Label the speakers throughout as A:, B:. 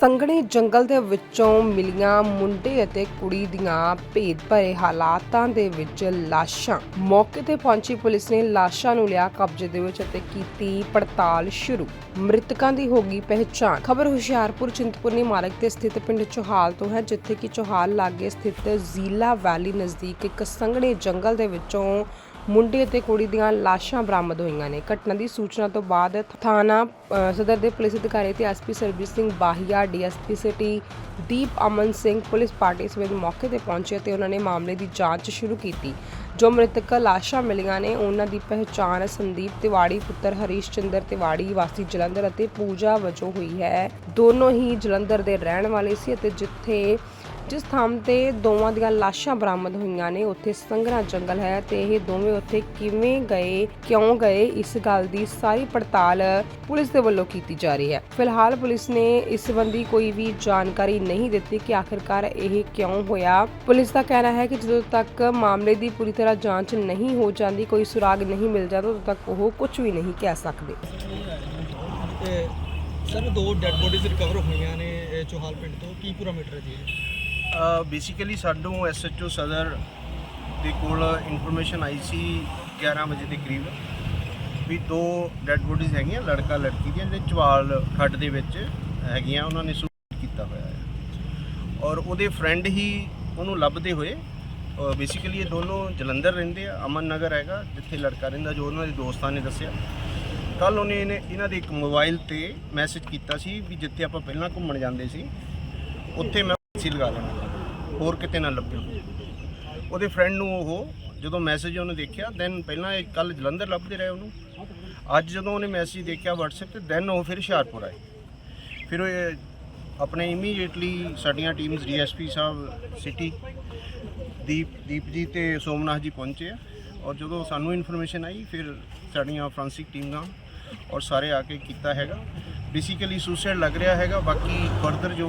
A: ਸੰਘਣੇ ਜੰਗਲ ਦੇ ਵਿੱਚੋਂ ਮਿਲੀਆਂ ਮੁੰਡੇ ਅਤੇ ਕੁੜੀ ਦੀਆਂ ਭੇਦ ਭਰੇ ਹਾਲਾਤਾਂ ਦੇ ਵਿੱਚ ਲਾਸ਼ਾਂ। ਮੌਕੇ ਤੇ ਪਹੁੰਚੀ ਪੁਲਿਸ ਨੇ ਲਾਸ਼ਾਂ ਨੂੰ ਲਿਆ ਕਬਜ਼ੇ ਦੇ ਵਿੱਚ ਅਤੇ ਕੀਤੀ ਪੜਤਾਲ ਸ਼ੁਰੂ। ਮ੍ਰਿਤਕਾਂ ਦੀ ਹੋ ਗਈ ਪਹਿਚਾਣ। ਖਬਰ ਹੁਸ਼ਿਆਰਪੁਰ, ਚਿੰਤਪੁਰਨੀ ਮਾਰਗ ਤੇ ਸਥਿਤ ਪਿੰਡ ਚੋਹਾਲ ਤੋਂ ਹੈ, ਜਿੱਥੇ ਕਿ ਚੋਹਾਲ ਲਾਗੇ ਸਥਿਤ ਜ਼ੀਲਾ ਵੈਲੀ ਨਜ਼ਦੀਕ ਇੱਕ ਸੰਘਣੇ ਜੰਗਲ ਦੇ ਵਿੱਚੋਂ ਮੁੰਡੇ ਅਤੇ ਕੁੜੀ ਦੀਆਂ ਲਾਸ਼ਾਂ ਬਰਾਮਦ ਹੋਈਆਂ ਨੇ। ਘਟਨਾ ਦੀ ਸੂਚਨਾ ਤੋਂ ਬਾਅਦ ਥਾਣਾ ਸਦਰ ਦੇ ਪੁਲਿਸ ਅਧਿਕਾਰੀ ਤੇ SP Sarabjit Singh Bahia DSP city Deep Aman Singh police party ਸਮੇਤ ਮੌਕੇ ਤੇ ਪਹੁੰਚੇ ਤੇ ਉਹਨਾਂ ਨੇ ਮਾਮਲੇ ਦੀ ਜਾਂਚ ਸ਼ੁਰੂ ਕੀਤੀ। ਜੋ ਮ੍ਰਿਤਕ ਲਾਸ਼ਾਂ ਮਿਲੀਆਂ ਨੇ, ਉਹਨਾਂ ਦੀ ਪਹਿਚਾਣ ਸੰਦੀਪ ਤਿਵਾੜੀ, ਪੁੱਤਰ ਹਰੀਸ਼ ਚੰਦਰ ਤਿਵਾੜੀ, ਵਾਸੀ ਜਲੰਧਰ ਅਤੇ ਪੂਜਾ ਵਜੋਂ ਹੋਈ ਹੈ। ਦੋਨੋਂ ਹੀ ਜਲੰਧਰ ਦੇ ਰਹਿਣ ਵਾਲੇ ਸੀ ਅਤੇ ਜਿੱਥੇ ਜਿਸ ਥਾਂ ਤੇ ਦੋਵਾਂ ਦੀਆਂ ਲਾਸ਼ਾਂ ਬਰਾਮਦ ਹੋਈਆਂ ਨੇ। ਉੱਥੇ ਸੰਘਣਾ ਜੰਗਲ ਹੈ ਤੇ ਇਹ ਦੋਵੇਂ ਉੱਥੇ ਕਿਵੇਂ ਗਏ, ਕਿਉਂ ਗਏ, ਇਸ ਗੱਲ ਦੀ ਸਾਰੀ ਪੜਤਾਲ ਪੁਲਿਸ ਦੇ ਵੱਲੋਂ ਕੀਤੀ ਜਾ ਰਹੀ ਹੈ। ਫਿਲਹਾਲ ਪੁਲਿਸ ਨੇ ਇਸ ਸੰਬੰਧੀ ਕੋਈ ਵੀ ਜਾਣਕਾਰੀ ਨਹੀਂ ਦਿੱਤੀ ਕਿ ਆਖਿਰਕਾਰ ਇਹ ਕਿਉਂ ਹੋਇਆ। ਪੁਲਿਸ ਦਾ ਕਹਿਣਾ ਹੈ ਕਿ ਜਦੋਂ ਤੱਕ ਮਾਮਲੇ ਦੀ ਪੂਰੀ ਤਰ੍ਹਾਂ ਜਾਂਚ ਨਹੀਂ ਹੋ ਜਾਂਦੀ, ਕੋਈ ਸੁਰਾਗ ਨਹੀਂ ਮਿਲ ਜਾਂਦਾ, ਉਦੋਂ ਤੱਕ ਉਹ ਕੁਝ ਵੀ ਨਹੀਂ ਕਹਿ ਸਕਦੇ।
B: ਤੇ ਸਰ ਦੋ ਡੈੱਡ ਬੋਡੀਜ਼ ਰਿਕਵਰ ਹੋਈਆਂ ਨੇ ਚੋਹਾਲ ਪਿੰਡ ਤੋਂ। ਕੀ ਪੂਰਾ ਮੀਟਰ ਜੀ
C: ਬੇਸਿਕਲੀ ਸਾਨੂੰ ਐਸਐਚਓ ਸਦਰ ਦੇ ਕੋਲ ਇਨਫੋਰਮੇਸ਼ਨ ਆਈ ਸੀ 11 ਵਜੇ ਦੇ ਕਰੀਬ ਵੀ ਦੋ ਡੈੱਡ ਬੋਡੀਜ਼ ਹੈਗੀਆਂ, ਲੜਕਾ, ਲੜਕੀ ਦੀਆਂ, ਜਿਹੜੇ ਚਵਾਲ ਖੱਡ ਦੇ ਵਿੱਚ ਹੈਗੀਆਂ, ਉਹਨਾਂ ਨੇ ਸੁਸਾਈਡ ਕੀਤਾ ਹੋਇਆ ਹੈ। ਔਰ ਉਹਦੇ ਫਰੈਂਡ ਹੀ ਉਹਨੂੰ ਲੱਭਦੇ ਹੋਏ ਬੇਸਿਕਲੀ ਇਹ ਦੋਨੋਂ ਜਲੰਧਰ ਰਹਿੰਦੇ ਆ, ਅਮਨ ਨਗਰ ਹੈਗਾ, ਜਿੱਥੇ ਲੜਕਾ ਰਹਿੰਦਾ, ਜੋ ਉਹਨਾਂ ਦੇ ਦੋਸਤਾਂ ਨੇ ਦੱਸਿਆ। ਕੱਲ ਉਹਨੇ ਇਹਨੇ- ਇਹਨਾਂ ਦੇ ਇੱਕ ਮੋਬਾਈਲ ਤੇ ਮੈਸੇਜ ਕੀਤਾ ਸੀ ਵੀ ਜਿੱਥੇ ਆਪਾਂ ਪਹਿਲਾਂ ਘੁੰਮਣ ਜਾਂਦੇ ਸੀ, ਉੱਥੇ ਮੈਂ ਸੀ ਲਗਾ ਲੈਣਾ ਹੋਰ ਕਿਤੇ ਨਾ ਲੱਭਿਓ। ਉਹਦੇ ਫਰੈਂਡ ਨੂੰ ਉਹ ਜਦੋਂ ਮੈਸੇਜ ਉਹਨੇ ਦੇਖਿਆ ਦੈਨ ਪਹਿਲਾਂ ਇਹ ਕੱਲ ਜਲੰਧਰ ਲੱਭਦੇ ਰਹੇ ਉਹਨੂੰ। ਅੱਜ ਜਦੋਂ ਉਹਨੇ ਮੈਸੇਜ ਦੇਖਿਆ WhatsApp ਤੇ ਦੈਨ ਉਹ ਫਿਰ ਹੁਸ਼ਿਆਰਪੁਰ ਆਏ। ਫਿਰ ਉਹ ਆਪਣੇ ਇਮੀਡੀਏਟਲੀ ਸਾਡੀਆਂ ਟੀਮਸ ਡੀਐਸਪੀ ਸਾਹਿਬ ਸਿਟੀ ਦੀਪ ਦੀਪ ਜੀ ਤੇ ਸੋਮਨਾਥ ਜੀ ਪਹੁੰਚੇ ਆ। ਔਰ ਜਦੋਂ ਸਾਨੂੰ ਇਨਫੋਰਮੇਸ਼ਨ ਆਈ, ਫਿਰ ਸਾਡੀਆਂ ਫ੍ਰਾਂਸਿਕ ਟੀਮਾਂ ਔਰ ਸਾਰੇ ਆ ਕੇ ਕੀਤਾ ਹੈਗਾ। ਬੇਸਿਕਲੀ ਸੁਸਾਈਡ ਲੱਗ ਰਿਹਾ ਹੈਗਾ, ਬਾਕੀ ਫਰਦਰ ਜੋ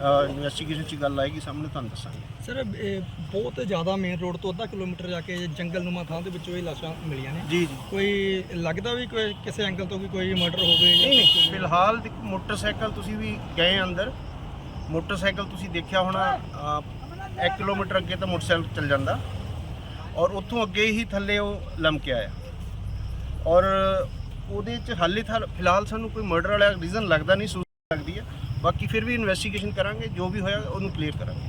C: ਇਨਵੈਸਟੀਗੇਸ਼ਨ 'ਚ ਗੱਲ ਆਏਗੀ ਸਾਹਮਣੇ ਤੁਹਾਨੂੰ ਦੱਸਾਂਗੇ।
B: ਸਰ ਇਹ ਬਹੁਤ ਜ਼ਿਆਦਾ ਮੇਨ ਰੋਡ ਤੋਂ ਅੱਧਾ ਕਿਲੋਮੀਟਰ ਜਾ ਕੇ ਜੰਗਲ ਨੂਮਾ ਥਾਂ ਦੇ ਵਿੱਚੋਂ ਇਹ ਲਾਸ਼ਾਂ ਮਿਲੀਆਂ ਨੇ।
C: ਜੀ ਜੀ।
B: ਕੋਈ ਲੱਗਦਾ ਵੀ ਕੋਈ ਕਿਸੇ ਐਂਗਲ ਤੋਂ ਵੀ ਕੋਈ ਮਰਡਰ ਹੋਵੇ
C: ਨਹੀਂ ਨਹੀਂ? ਫਿਲਹਾਲ ਮੋਟਰਸਾਈਕਲ ਤੁਸੀਂ ਵੀ ਗਏ ਅੰਦਰ। ਮੋਟਰਸਾਈਕਲ ਤੁਸੀਂ ਦੇਖਿਆ ਹੋਣਾ 1 ਕਿਲੋਮੀਟਰ ਅੱਗੇ ਤਾਂ ਮੋਟਰਸਾਈਕਲ ਚੱਲ ਜਾਂਦਾ। ਔਰ ਉੱਥੋਂ ਅੱਗੇ ਹੀ ਥੱਲੇ ਉਹ ਲਮਕਿਆ ਆ ਔਰ ਉਹਦੇ ਚ ਹਾਲੇ ਫਿਲਹਾਲ ਸਾਨੂੰ ਕੋਈ ਮਰਡਰ ਵਾਲਾ ਰੀਜ਼ਨ ਲੱਗਦਾ ਨਹੀਂ ਸੂਚ ਲੱਗਦੀ ਹੈ। ਬਾਕੀ ਫਿਰ ਵੀ ਇਨਵੈਸਟੀਗੇਸ਼ਨ ਕਰਾਂਗੇ ਜੋ ਵੀ ਹੋਇਆ ਉਹਨੂੰ ਕਲੀਅਰ ਕਰਾਂਗੇ।